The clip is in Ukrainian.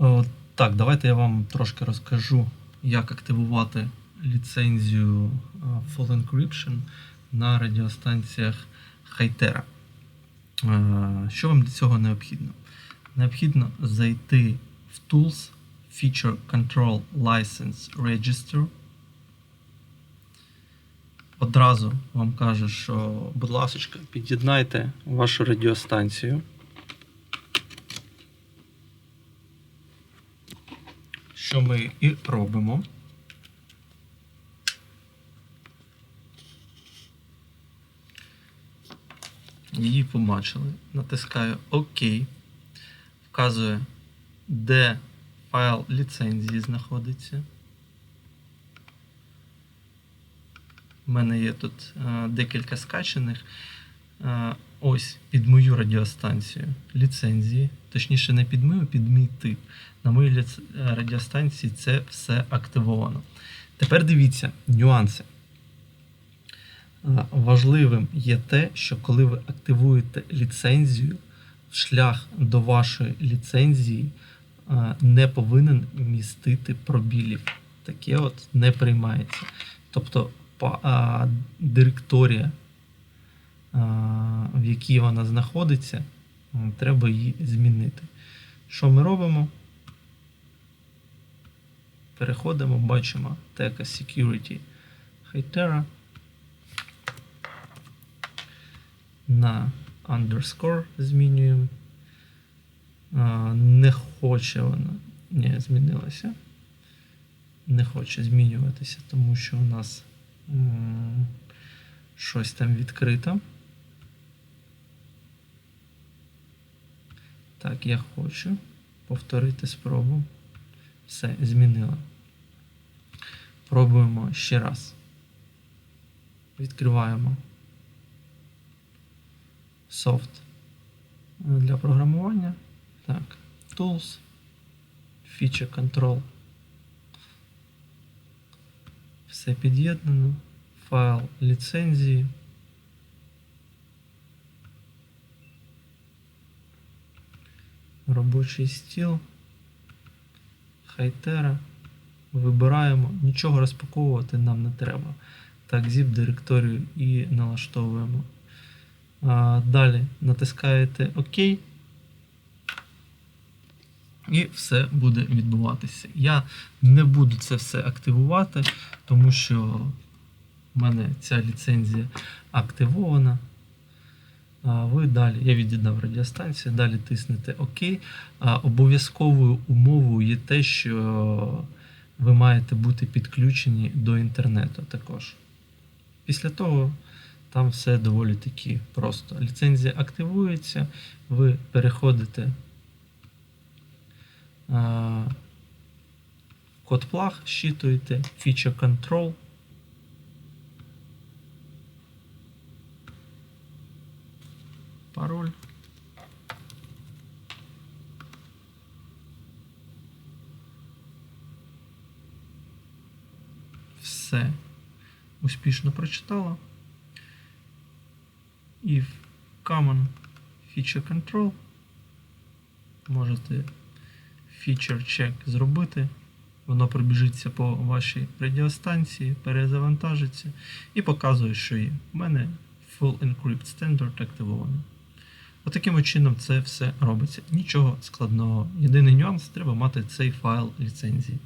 О, так, давайте я вам трошки розкажу, як активувати ліцензію а, Full Encryption на радіостанціях Хайтера. Е, Що вам для цього необхідно? Необхідно зайти в Tools Feature Control License Register. Одразу вам каже, що, будь ласка, під'єднайте вашу радіостанцію. Що ми і робимо. Її побачили. Натискаю ОК. Вказує, де файл ліцензії знаходиться. У мене є тут е, декілька скачаних. Ось під мою радіостанцію ліцензії. Точніше, не під мою, під мій тип. На моїй е, радіостанції це все активовано. Тепер дивіться нюанси. Важливим є те, що коли ви активуєте ліцензію, шлях до вашої ліцензії не повинен містити пробілів. Таке от не приймається. Тобто директорія, в якій вона знаходиться, треба її змінити. Що ми робимо? Переходимо, бачимо Teka Security Hytera на underscore змінюємо. Не хоче вона. Ні, змінилася. Не хоче змінюватися, тому що у нас м, щось там відкрито. Так, я хочу повторити спробу. Все, змінила. Пробуємо ще раз. Відкриваємо софт для програмування. Так, Tools, Feature Control. Все під'єднано. Файл ліцензії. Робочий стіл. Хайтера. Вибираємо. Нічого розпаковувати нам не треба. Так, zip директорію і налаштовуємо. А, Далі натискаєте ОК. І все буде відбуватися. Я не буду це все активувати, тому що в мене ця ліцензія активована. Ви далі, я від'єднав радіостанцію, далі тиснете ОК. Обов'язковою умовою є те, що ви маєте бути підключені до інтернету також. Після того там все доволі таки просто. Ліцензія активується, ви переходите код плаг, щитуєте, Feature Control. Пароль. Все успішно прочитала. В Common Feature Control можете Feature Check зробити. Воно пробіжиться по вашій радіостанції, перезавантажиться і показує, що є. У мене Full Encrypt Standard активований. Отаким от чином це все робиться. Нічого складного. Єдиний нюанс треба мати цей файл ліцензії.